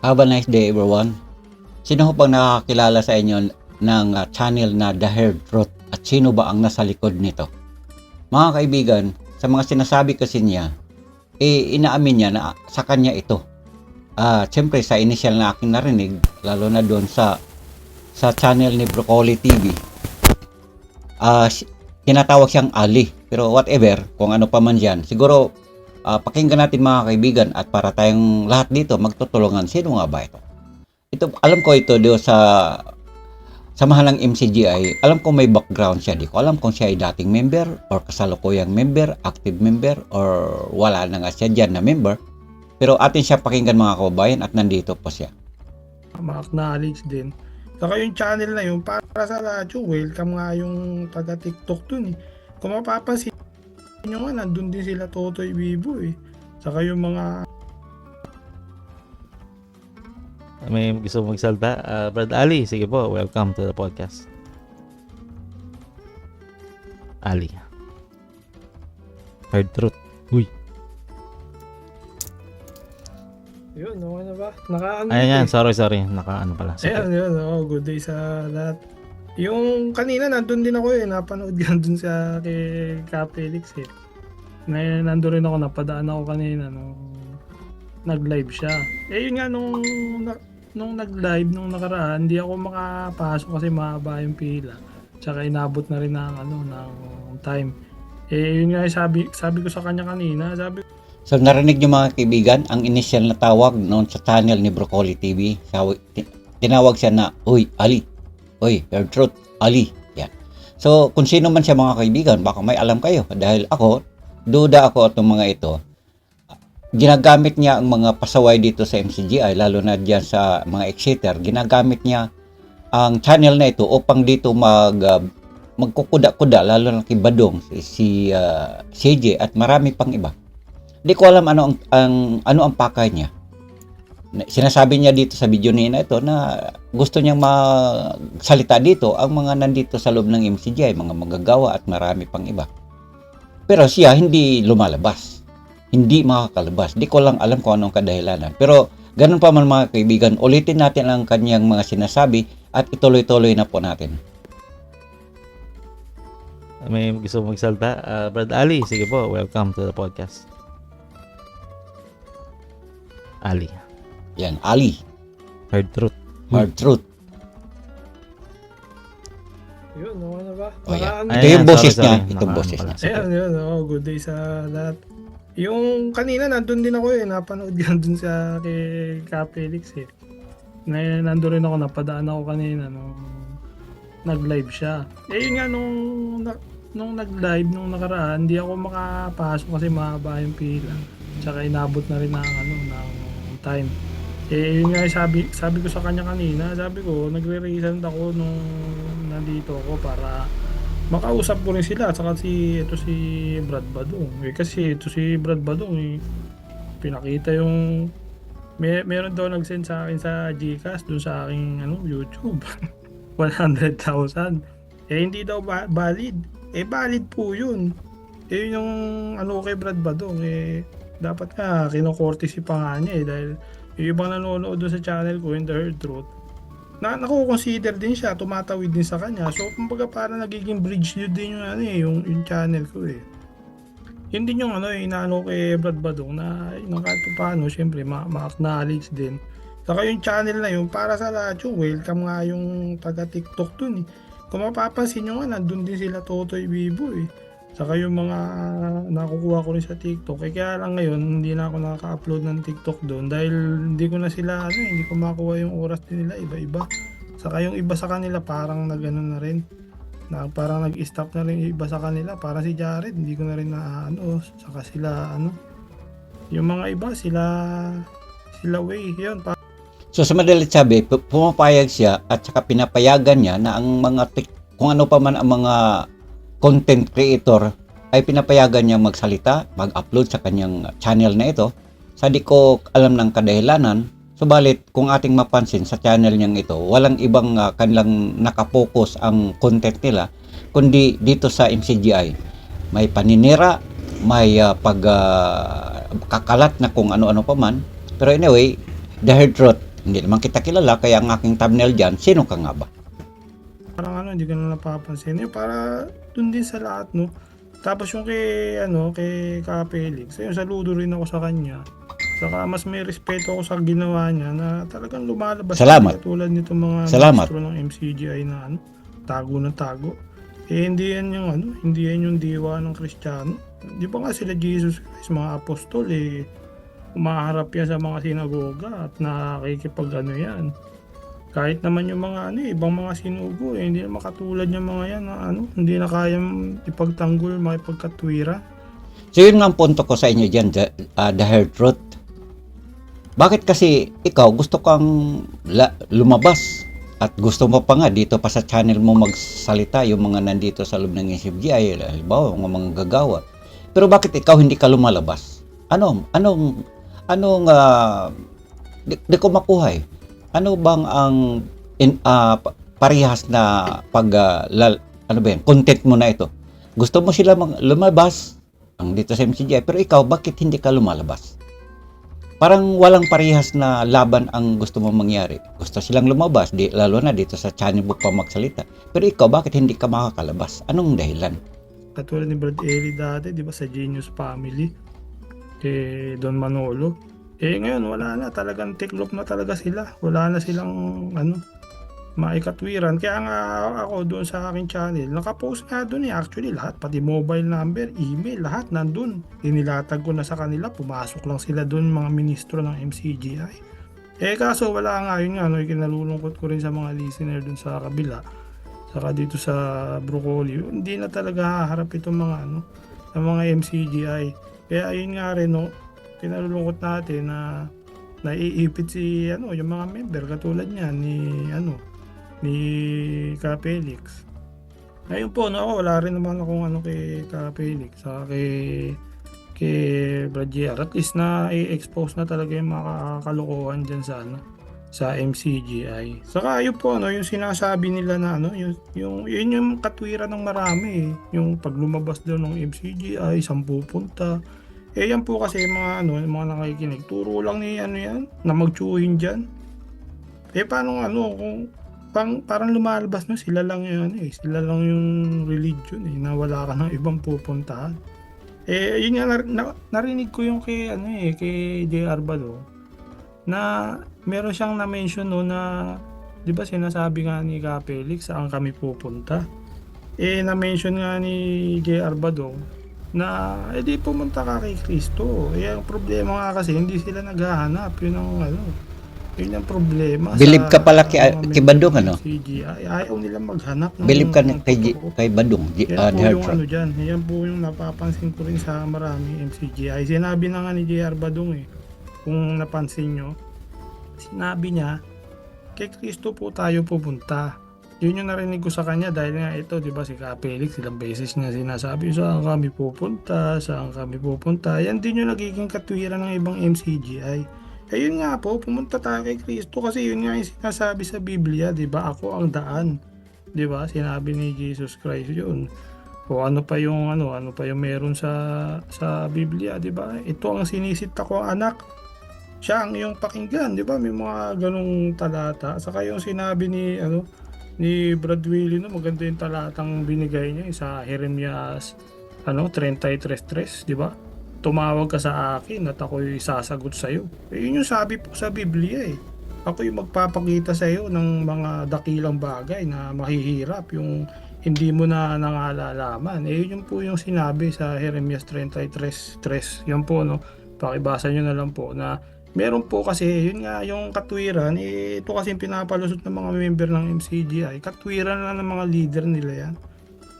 Have a nice day everyone. Sino ho bang nakakilala sa inyo ng uh, channel na The Hair Truth at sino ba ang nasa likod nito? Mga kaibigan, sa mga sinasabi kasi niya, eh inaamin niya na sa kanya ito. Ah, siyempre sa initial na aking narinig, lalo na doon sa sa channel ni Broccoli TV. Ah, si- tinatawag siyang Ali. Pero whatever, kung ano pa man yan, siguro ah, pakinggan natin mga kaibigan at para tayong lahat dito magtutulungan. Sino nga ba ito? Ito, alam ko ito do sa samahan ng MCGI. Alam ko may background siya. Di ko alam kung siya ay dating member or kasalukuyang member, active member or wala na nga siya dyan na member. Pero atin siya pakinggan mga kababayan at nandito po siya. ma-acknowledge din. Saka yung channel na yun, para sa yung welcome nga yung taga TikTok dun eh. Kung mapapansin nyo nga, nandun din sila Totoy Bibo eh. Saka yung mga May gusto mong magsalta? Ah, Brad Ali, sige po. Welcome to the podcast. Ali. Hard truth. Uy. Yun, okay na ba? Naka ano Ayan yan. eh. Sorry, sorry. Naka ano pala. Ayan, yun. Oh, good day sa lahat. Yung kanina, nandun din ako eh. Napanood ka dun sa kay Cap Felix eh. Na, nandun rin ako, napadaan ako kanina nung nag-live siya. Eh yun nga, nung, na- nung nag-live, nung nakaraan, hindi ako makapasok kasi mahaba yung pila. Tsaka inabot na rin ng, ano, ng time. Eh yun nga, sabi, sabi ko sa kanya kanina, sabi So narinig niyo mga kaibigan, ang initial na tawag noon sa channel ni Broccoli TV, tinawag siya na, Uy, Ali. Your truth, Ali. Yan. So kung sino man siya mga kaibigan, baka may alam kayo. Dahil ako, duda ako itong mga ito. Ginagamit niya ang mga pasaway dito sa MCGI, lalo na diyan sa mga exciter. Ginagamit niya ang channel na ito upang dito mag ah, magkukuda-kuda lalo na kay Badong si, si ah, CJ at marami pang iba. Hindi ko alam ano ang, ang ano ang pakay niya. Na- Sinasabi niya dito sa video niya na ito na gusto niyang magsalita dito ang mga nandito sa loob ng MCGI, mga magagawa at marami pang iba. Pero siya hindi lumalabas. Hindi makakalabas. Di ko lang alam kung anong kadahilanan. Pero ganun pa man mga kaibigan, ulitin natin ang kanyang mga sinasabi at ituloy-tuloy na po natin. May gusto magsalta? Ah, Brad Ali, sige po. Welcome to the podcast. Ali. Yan, Ali, Hard truth. hard truth. Yun, okay na ba? Oh, yeah. Ano- Ito yung Ayan, boses sorry, niya. sorry. Itong boses ano niya. Ayan, yun. Oh, good day sa lahat. Yung kanina, nandun din ako eh. Napanood ka dun sa kay Felix eh. Na, nandun rin ako, napadaan ako kanina nung nag-live siya. Eh yun nga, nung, na- nung nag-live, nung nakaraan, hindi ako makapasok kasi mahaba yung pila. Tsaka inabot na rin ng, ano, ng time. Eh yun nga, sabi, sabi ko sa kanya kanina, sabi ko, nagre-resend ako nung nandito ako para makausap ko rin sila. Saka si ito si Brad Badong. Eh, kasi ito si Brad Badong eh, pinakita yung may meron daw nag-send sa akin sa GCash dun sa aking ano YouTube. 100,000 eh hindi daw ba- valid. Eh valid po yun. Eh yun yung ano kay Brad Badong eh dapat nga kinokortesi pa nga niya eh dahil yung ibang nanonood doon sa channel ko in the Herd Truth na nakukonsider din siya, tumatawid din sa kanya. So, kumbaga para nagiging bridge yun din yung ano eh, yung, yung channel ko eh. Yun din yung ano eh, inaano kay Brad Badong na yung kahit pa paano, syempre, ma- ma-acknowledge din. Saka yung channel na yun, para sa lahat yung welcome nga yung taga TikTok dun eh. Kung mapapansin nyo nga, nandun din sila Totoy Bibo eh. Saka yung mga nakukuha ko rin sa TikTok. Eh kaya lang ngayon, hindi na ako nakaka-upload ng TikTok doon dahil hindi ko na sila, ano eh, hindi ko makuha yung oras nila, iba-iba. Saka yung iba sa kanila parang nag-ano na rin. Na parang nag-stop na rin yung iba sa kanila. Para si Jared, hindi ko na rin na ano. Saka sila, ano. Yung mga iba, sila, sila way. Yun, pa- So sa madalit sabi, pu- pumapayag siya at saka pinapayagan niya na ang mga kung ano pa man ang mga content creator ay pinapayagan niya magsalita, mag-upload sa kanyang channel na ito. Sa di ko alam ng kadahilanan, subalit kung ating mapansin sa channel niyang ito, walang ibang ah, kanilang nakapokus ang content nila, kundi dito sa MCGI. May paninira, may ah, pag ah, kakalat na kung ano-ano pa man. Pero anyway, the hard truth, Hindi naman kita kilala, kaya ang aking thumbnail dyan, sino ka nga ba? Ano, hindi ko na napapansin. Yung para dun din sa lahat, no? Tapos yung kay, ano, kay Ka Felix, ayun, saludo rin ako sa kanya. Saka mas may respeto ako sa ginawa niya na talagang lumalabas. Salamat. Tulad nito mga Salamat. ng MCGI na ano, tago ng tago. Eh, hindi yan yung ano, hindi yan yung diwa ng Kristiyano. Di ba nga sila Jesus Christ, mga apostol, eh, umaharap yan sa mga sinagoga at nakikipag ano yan. Kahit naman yung mga ano, eh, ibang mga sinugo, eh, hindi na makatulad yung mga yan na ano, hindi na kayang ipagtanggol, makipagkatwira. So yun nga ang punto ko sa inyo dyan, the, uh, the hard truth. Bakit kasi ikaw gusto kang la- lumabas at gusto mo pa nga dito pa sa channel mo magsalita yung mga nandito sa loob ng SFGI, halimbawa mga mga gagawa. Pero bakit ikaw hindi ka lumalabas? Ano, anong, anong, ah, di, di ko makuha eh. Ano bang ang in, pa- parehas na pag, ah, lal- ano ba yan, content mo na ito? Gusto mo sila mag- lumabas, ang dito sa MCGI, pero ikaw, bakit hindi ka lumalabas? Parang walang parehas na laban ang gusto mo mangyari. Gusto silang lumabas, di, lalo na dito sa channel book pa magsalita. Pero ikaw, bakit hindi ka makakalabas? Anong dahilan? Katulad ni Brad Eli dati, di ba, sa Genius Family, kay Don Manolo. Eh ngayon, wala na. Talagang tiklop na talaga sila. Wala na silang, ano, maikatwiran. Kaya nga ako doon sa aking channel, nakapost nga doon eh. Actually, lahat, pati mobile number, email, lahat nandun. Inilatag ko na sa kanila. Pumasok lang sila doon, mga ministro ng MCGI. Eh kaso wala nga yun nga, no, kinalulungkot ko rin sa mga listener doon sa kabila. Saka dito sa Broccoli, hindi na talaga haharap itong mga ano, ng mga MCGI. Kaya ayun nga rin, no, kinalulungkot natin na naiipit si ano, yung mga member katulad niya ni ano ni Ka Felix. Ngayon po, no, ako, wala rin naman akong ano kay Ka Felix, saka kay kay Brad JR. At least na i-expose na talaga yung mga kalokohan dyan sa ano sa MCGI. Saka yun po ano, yung sinasabi nila na ano, yung, yung yun yung katwiran ng marami eh. Yung pag lumabas daw ng MCGI, sampu punta. Eh yan po kasi mga ano, mga nakikinig. Turo lang ni ano yan, na magtsuhin dyan. Eh paano ano, kung pang, parang lumalabas no, sila lang yun eh. Sila lang yung religion eh, na wala ka ng ibang pupuntahan. Eh, yun nga, nar- na- narinig ko yung kay, ano eh, kay J.R. Balo, na meron siyang na-mention no na, di ba sinasabi nga ni Ka Felix, saan kami pupunta? Eh, na-mention nga ni J.R. Badong, na edi pumunta ka kay Kristo. Eh, ang problema nga kasi, hindi sila naghahanap. Yun ang ano, yun ang problema. Believe ka pala kay- kay Badong, member ng ano? CGI. Ayaw nilang maghanap. ng- Believe ka ng kay, kay Badong, G- Yan uh, po yung ano dyan. Yan po yung napapansin ko rin sa marami MCGI. Sinabi na nga ni JR Badong eh. Kung napansin nyo. Sinabi niya, kay Kristo po tayo pupunta. Yun yung narinig ko sa kanya dahil nga ito, di ba si Ka Felix, ilang beses niya sinasabi, saan kami pupunta, saan kami pupunta. Yan din yung nagiging katwiran ng ibang MCGI. Eh yun nga po, pumunta tayo kay Kristo kasi yun nga yung sinasabi sa Biblia, di ba? Ako ang daan. Di ba? Sinabi ni Jesus Christ yun. O ano pa yung ano, ano pa yung meron sa sa Biblia, 'di ba? Ito ang sinisit ako anak. Siya ang iyong pakinggan, 'di ba? May mga ganong talata. Saka yung sinabi ni ano ni Brad Willie no, maganda yung talatang binigay niya sa Jeremias ano 33:3, 'di ba? Tumawag ka sa akin at ako'y sasagot sa iyo. Eh, yun yung sabi po sa Biblia eh. Ako yung magpapakita sa iyo ng mga dakilang bagay na mahihirap yung hindi mo na nangalalaman. Eh, yun po yung sinabi sa Jeremias 33.3. Yan po, no? Pakibasa nyo na lang po na meron po kasi, yun nga, yung katwiran, eh, ito kasi yung pinapalusot ng mga member ng MCGI. Katwiran lang ng mga leader nila yan.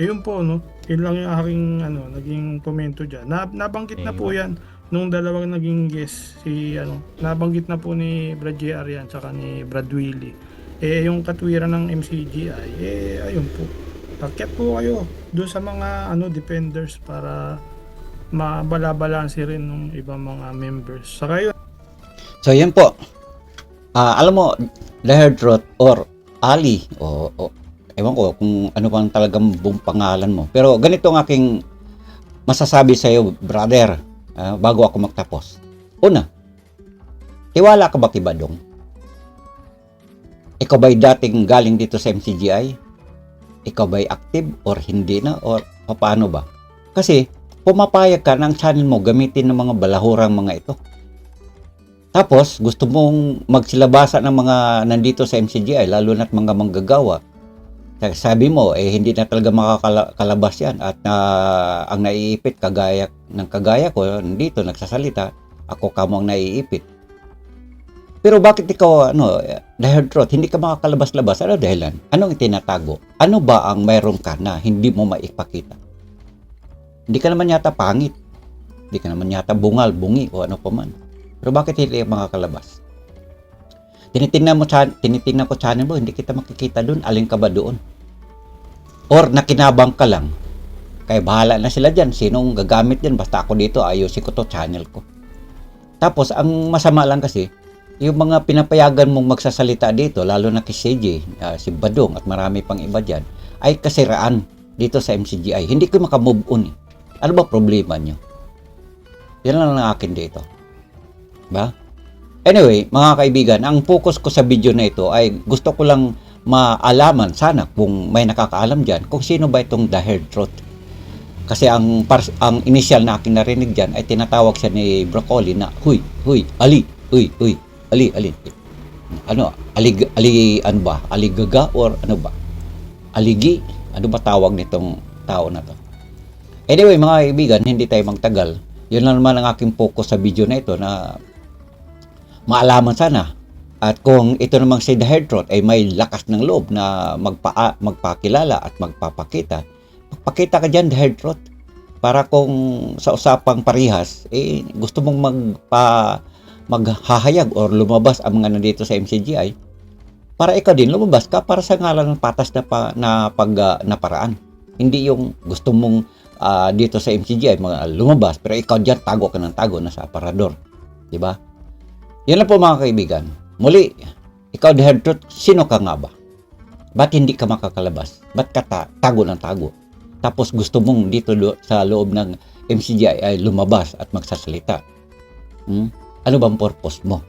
Eh, yun po, no? Yun lang yung aking, ano, naging komento dyan. Na, nabanggit na po yan nung dalawang naging guest si ano nabanggit na po ni Brad JR yan tsaka ni Brad Willie eh yung katwiran ng MCGI eh ayun po Pakyat po kayo doon sa mga ano defenders para mabalabalansi rin ng ibang mga members. Saka yun, So yan po. Ah, alam mo, the truth or Ali o, o ewan ko kung ano bang talagang buong pangalan mo. Pero ganito ang aking masasabi sa iyo, brother, ah, bago ako magtapos. Una, tiwala ka ba kay Badong? ikaw ba'y dating galing dito sa MCGI? Ikaw ba'y active or hindi na or paano ba? Kasi pumapayag ka ng channel mo gamitin ng mga balahurang mga ito. Tapos, gusto mong magsilabasa ng mga nandito sa MCGI, lalo na't mga manggagawa. Sabi mo, eh, hindi na talaga makakalabas yan. At ah, ang naiipit, kagaya ng kagaya ko, nandito, nagsasalita, ako kamo ang naiipit. Pero bakit ikaw, ano, dahil truth, hindi ka makakalabas-labas? Ano dahilan? Anong itinatago? Ano ba ang mayroon ka na hindi mo maipakita? Hindi ka naman yata pangit. Hindi ka naman yata bungal, bungi, o ano pa man. Pero bakit hindi ka makakalabas? Tinitingnan mo, tinitingnan ko channel mo, hindi kita makikita doon. Alin ka ba doon? Or nakinabang ka lang. Kaya bahala na sila dyan. Sinong gagamit dyan? Basta ako dito, ayusin ko to channel ko. Tapos, ang masama lang kasi, yung mga pinapayagan mong magsasalita dito, lalo na kay CJ, ah, si Badong at marami pang iba dyan, ay kasiraan dito sa MCGI. Hindi ko makamove on eh. Ano ba problema nyo? Yan lang ang akin dito. Ba? Anyway, mga kaibigan, ang focus ko sa video na ito ay gusto ko lang maalaman sana kung may nakakaalam dyan kung sino ba itong The Hair Truth. Kasi ang ang initial na aking narinig dyan ay tinatawag siya ni Broccoli na, Huy, huy, Ali, huy, huy, Ali, Ali. Ano, Ali, Ali, ano ba? Aligaga or ano ba? Aligi? Ano ba tawag nitong tao na to? Anyway, mga kaibigan, hindi tayo magtagal. Yun lang naman ang aking focus sa video na ito na maalaman sana. At kung ito namang si The Truth ay may lakas ng loob na magpa magpakilala at magpapakita, magpakita ka dyan Truth. Para kung sa usapang parihas, eh, gusto mong magpa maghahayag or lumabas ang mga nandito sa MCGI, para ikaw din lumabas ka para sa ngalan ng patas na, pa, na pag ah, na paraan. Hindi yung gusto mong ah, dito sa MCGI mga lumabas pero ikaw diyan tago ka ng tago na sa aparador. 'Di ba? Yan lang po mga kaibigan. Muli, ikaw head truth, sino ka nga ba? Ba't hindi ka makakalabas? Ba't ka ta- tago ng tago? Tapos gusto mong dito lo- sa loob ng MCGI ay lumabas at magsasalita. Hmm? Ano bang purpose mo?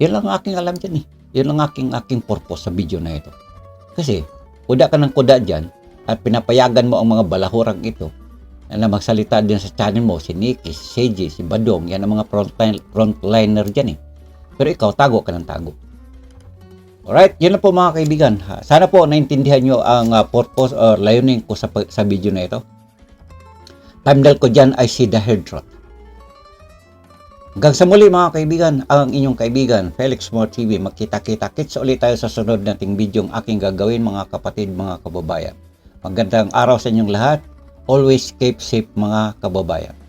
Yan lang ang aking alam dyan eh. Yan lang aking aking purpose sa video na ito. Kasi, kuda ka ng kuda dyan at pinapayagan mo ang mga balahurang ito na magsalita din sa channel mo, si Nicky, si CJ, si Badong, yan ang mga frontline, frontliner dyan eh. Pero ikaw, tago ka ng tago. Alright, yun na po mga kaibigan. Sana po naintindihan nyo ang ah, purpose or layunin ko sa, sa video na ito. Thumbnail ko dyan ay si The Hair Trot. Hanggang sa muli mga kaibigan, ang inyong kaibigan, Felix Moore TV. Magkita-kita kits ulit tayo sa sunod nating video ang aking gagawin mga kapatid, mga kababayan. Magandang araw sa inyong lahat. Always keep safe mga kababayan.